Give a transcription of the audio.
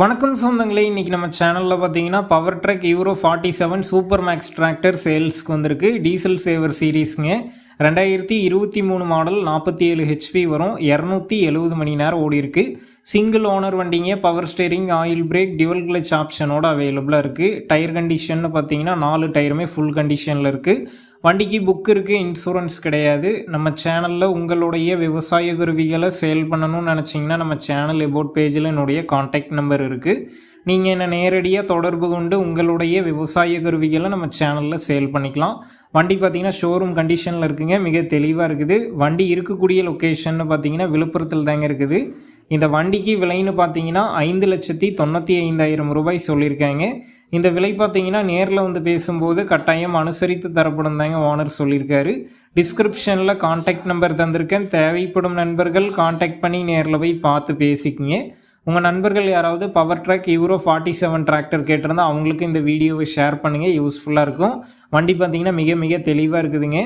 வணக்கம் சொந்தங்களே இன்றைக்கி நம்ம சேனலில் பார்த்தீங்கன்னா Power Trac Euro forty seven super max tractor சேல்ஸ்க்கு வந்திருக்கு. டீசல் சேவர் சீரீஸுங்க ரெண்டாயிரத்தி இருபத்தி மூணு மாடல் நாற்பத்தி ஏழு ஹெச்பி வரும். இரநூத்தி எழுபது மணி நேரம் ஓடி இருக்கு. சிங்கிள் ஓனர் வண்டிங்க power steering oil brake dual clutch ஆப்ஷனோட அவைலபிளாக இருக்குது டயர் கண்டிஷன் பார்த்தீங்கன்னா நாலு டயருமே ஃபுல் கண்டிஷனில் இருக்குது வண்டிக்கு புக் இருக்குது இன்சூரன்ஸ் கிடையாது. நம்ம சேனலில் உங்களுடைய விவசாய கருவிகளை சேல் பண்ணணும்னு நினச்சிங்கன்னா நம்ம சேனல் எபோட் பேஜில் என்னுடைய காண்டாக்ட் நம்பர் இருக்குது நீங்கள் என்னை நேரடியாக தொடர்பு கொண்டு உங்களுடைய விவசாய கருவிகளை நம்ம சேனலில் சேல் பண்ணிக்கலாம். வண்டி பார்த்திங்கன்னா ஷோரூம் கண்டிஷனில் இருக்குங்க மிக தெளிவாக இருக்குது. வண்டி இருக்கக்கூடிய லொக்கேஷன்னு பார்த்தீங்கன்னா விழுப்புரத்தில் தாங்க இருக்குது. இந்த வண்டிக்கு விலைன்னு பார்த்தீங்கன்னா ஐந்து லட்சத்தி தொண்ணூற்றி ஐந்தாயிரம் ரூபாய் சொல்லியிருக்காங்க. இந்த விலை பார்த்தீங்கன்னா நேரில் வந்து பேசும்போது கட்டாயம் அனுசரித்து தரப்படும் தாங்க ஓனர் சொல்லியிருக்காரு. டிஸ்கிரிப்ஷனில் காண்டாக்ட் நம்பர் தந்திருக்கேன். தேவைப்படும் நண்பர்கள் காண்டாக்ட் பண்ணி நேரில் போய் பார்த்து பேசிக்கிங்க. உங்கள் நண்பர்கள் யாராவது Power Trac Euro forty seven tractor கேட்டிருந்தா அவங்களுக்கு இந்த வீடியோவை ஷேர் பண்ணுங்கள் யூஸ்ஃபுல்லாக இருக்கும். வண்டி பார்த்தீங்கன்னா மிக மிக தெளிவாக இருக்குதுங்க.